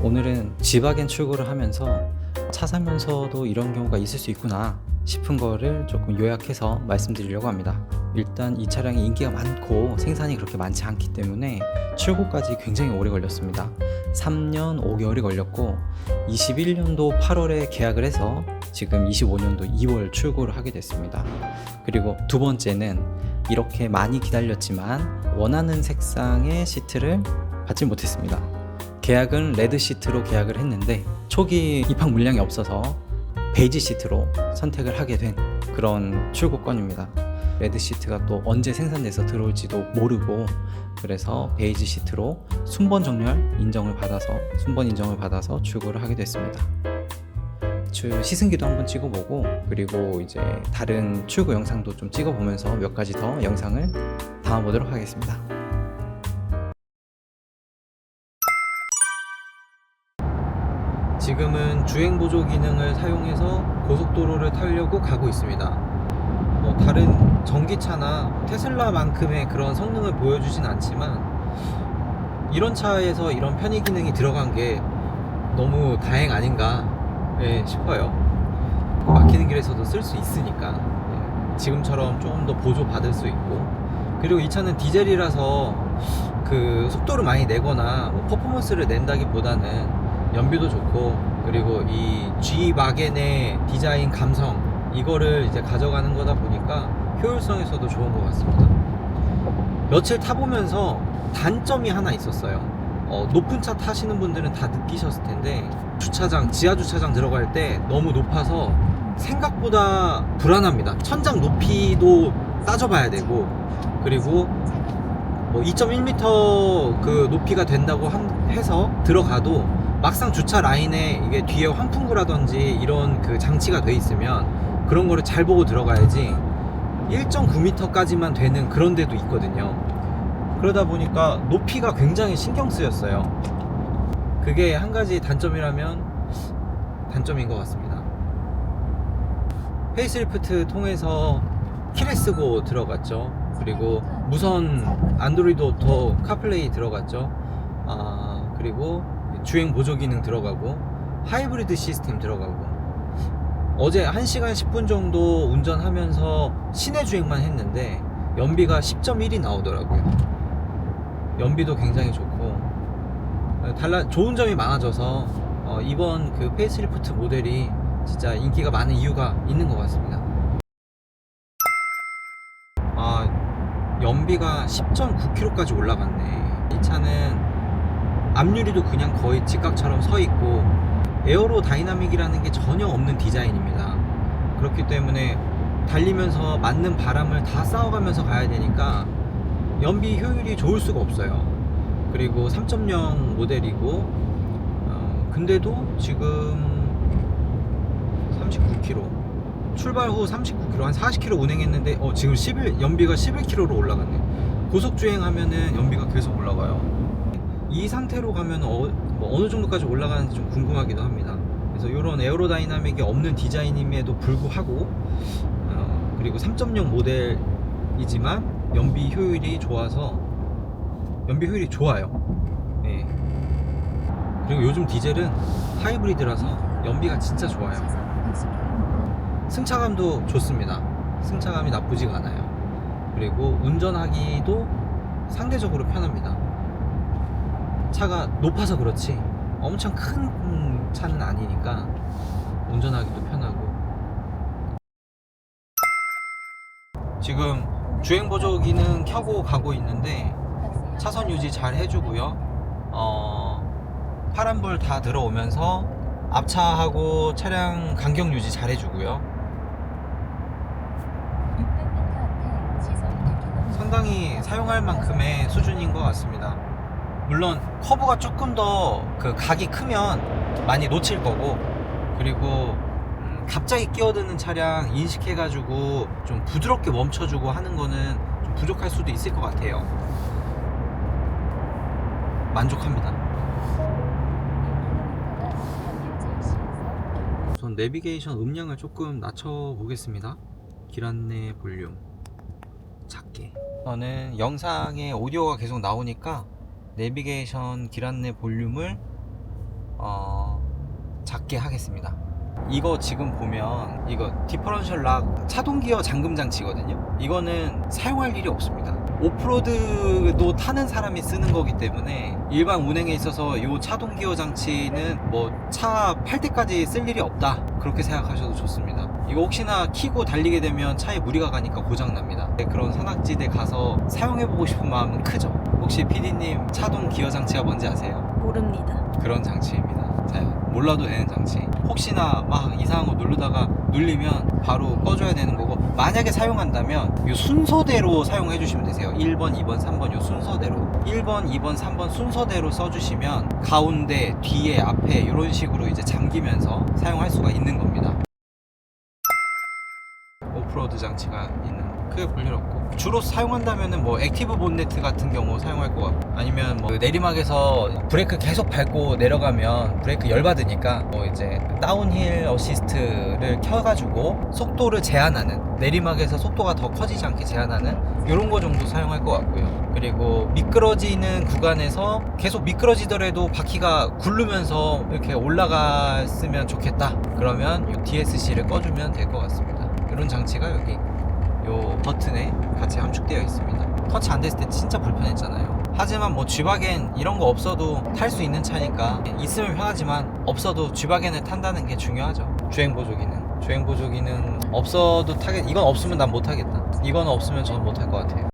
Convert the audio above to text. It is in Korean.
오늘은 지바겐 출고를 하면서 차 사면서도 이런 경우가 있을 수 있구나 싶은 거를 조금 요약해서 말씀드리려고 합니다. 일단 이 차량이 인기가 많고 생산이 그렇게 많지 않기 때문에 출고까지 굉장히 오래 걸렸습니다. 3년 5개월이 걸렸고 21년도 8월에 계약을 해서 지금 25년도 2월 출고를 하게 됐습니다. 그리고 두 번째는 이렇게 많이 기다렸지만 원하는 색상의 시트를 받지 못했습니다. 계약은 레드 시트로 계약을 했는데 초기 입항 물량이 없어서 베이지 시트로 선택을 하게 된 그런 출고건입니다. 레드 시트가 또 언제 생산돼서 들어올지도 모르고 그래서 베이지 시트로 순번 정렬 인정을 받아서 순번 인정을 받아서 출고를 하게 됐습니다. 주 시승기도 한번 찍어보고 그리고 이제 다른 출고 영상도 좀 찍어보면서 몇 가지 더 영상을 담아보도록 하겠습니다. 지금은 주행 보조 기능을 사용해서 고속도로를 타려고 가고 있습니다. 뭐 다른 전기차나 테슬라만큼의 그런 성능을 보여주진 않지만 이런 차에서 이런 편의 기능이 들어간 게 너무 다행 아닌가 예, 싶어요. 막히는 길에서도 쓸 수 있으니까 예, 지금처럼 조금 더 보조 받을 수 있고 그리고 이 차는 디젤이라서 그 속도를 많이 내거나 뭐 퍼포먼스를 낸다기보다는 연비도 좋고 그리고 이 G 마겐의 디자인 감성 이거를 이제 가져가는 거다 보니까 효율성에서도 좋은 것 같습니다. 며칠 타보면서 단점이 하나 있었어요. 어, 높은 차 타시는 분들은 다 느끼셨을 텐데 주차장 지하 주차장 들어갈 때 너무 높아서 생각보다 불안합니다. 천장 높이도 따져봐야 되고 그리고 뭐 2.1m 그 높이가 된다고 한- 해서 들어가도 막상 주차 라인에 이게 뒤에 환풍구라든지 이런 그 장치가 돼 있으면 그런 거를 잘 보고 들어가야지 1.9m까지만 되는 그런 데도 있거든요. 그러다 보니까 높이가 굉장히 신경 쓰였어요. 그게 한 가지 단점이라면 단점인 것 같습니다. 페이스리프트 통해서 키레스고 들어갔죠. 그리고 무선 안드로이드 오토 카플레이 들어갔죠. 아, 그리고 주행 보조 기능 들어가고 하이브리드 시스템 들어가고 어제 1시간 10분 정도 운전하면서 시내 주행만 했는데 연비가 10.1이 나오더라고요. 연비도 굉장히 좋고 달라 좋은 점이 많아져서 어, 이번 그 페이스리프트 모델이 진짜 인기가 많은 이유가 있는 것 같습니다. 아 연비가 10.9km까지 올라갔네. 이 차는 앞유리도 그냥 거의 직각처럼 서 있고 에어로 다이나믹이라는 게 전혀 없는 디자인입니다. 그렇기 때문에 달리면서 맞는 바람을 다 쌓아가면서 가야 되니까 연비 효율이 좋을 수가 없어요. 그리고 3.0 모델이고 어, 근데도 지금 39km 출발 후 39km 한 40km 운행했는데 어, 지금 11 연비가 11km로 올라갔네. 고속 주행하면은 연비가 계속 올라가요. 이 상태로 가면 어, 뭐 어느 정도까지 올라가는지 좀 궁금하기도 합니다. 그래서 이런 에어로다이나믹이 없는 디자인임에도 불구하고 어, 그리고 3.0 모델이지만 연비 효율이 좋아서 연비 효율이 좋아요. 예. 그리고 요즘 디젤은 하이브리드라서 연비가 진짜 좋아요. 승차감도 좋습니다. 승차감이 나쁘지가 않아요. 그리고 운전하기도 상대적으로 편합니다. 차가 높아서 그렇지 엄청 큰 차는 아니니까 운전하기도 편하고. 지금 주행 보조 기능 켜고 가고 있는데 차선 유지 잘 해주고요. 어, 파란불 다 들어오면서 앞차하고 차량 간격 유지 잘 해주고요. 상당히 사용할 만큼의 수준인 것 같습니다. 물론 커브가 조금 더 그 각이 크면 많이 놓칠 거고 그리고 음, 갑자기 끼어드는 차량 인식해가지고 좀 부드럽게 멈춰주고 하는 거는 좀 부족할 수도 있을 것 같아요. 만족합니다. 우선 내비게이션 음량을 조금 낮춰 보겠습니다. 길 안내 볼륨 작게. 저는 영상에 오디오가 계속 나오니까 내비게이션 길 안내 볼륨을 어, 작게 하겠습니다. 이거 지금 보면 이거 디퍼런셜 락 차동 기어 잠금 장치거든요. 이거는 사용할 일이 없습니다. 오프로드도 타는 사람이 쓰는 거기 때문에 일반 운행에 있어서 이 차동 기어 장치는 뭐 차 팔 때까지 쓸 일이 없다 그렇게 생각하셔도 좋습니다. 이거 혹시나 키고 달리게 되면 차에 무리가 가니까 고장 납니다. 네, 그런 산악지대 가서 사용해보고 싶은 마음은 크죠. 혹시 PD님 차동 기어 장치가 뭔지 아세요? 모릅니다. 그런 장치입니다. 자, 몰라도 되는 장치. 혹시나 막 이상한 거 누르다가 눌리면 바로 꺼줘야 되는 거고 만약에 사용한다면 이 순서대로 사용해 주시면 되세요. 1번, 2번, 3번 요 순서대로 1번, 2번, 3번 순서대로 써주시면 가운데, 뒤에, 앞에 이런 식으로 이제 잠기면서 사용할 수가 있는 겁니다. 오프로드 장치가 있는 크게 볼일 없고 주로 사용한다면은 뭐 액티브 본네트 같은 경우 사용할 것 같고 아니면 뭐 내리막에서 브레이크 계속 밟고 내려가면 브레이크 열 받으니까 뭐 이제 다운힐 어시스트를 켜가지고 속도를 제한하는 내리막에서 속도가 더 커지지 않게 제한하는 이런 거 정도 사용할 것 같고요. 그리고 미끄러지는 구간에서 계속 미끄러지더라도 바퀴가 굴르면서 이렇게 올라갔으면 좋겠다. 그러면 이 DSC를 꺼주면 될 것 같습니다 이런 장치가 여기 요 버튼에 같이 함축되어 있습니다. 터치 안 됐을 때 진짜 불편했잖아요. 하지만 뭐 G바겐 이런 거 없어도 탈 수 있는 차니까 있으면 편하지만 없어도 G바겐을 탄다는 게 중요하죠. 주행 보조 기능. 주행 보조 기능 없어도 타겠. 이건 없으면 난못 타겠다. 이건 없으면 저는 못탈것 같아요.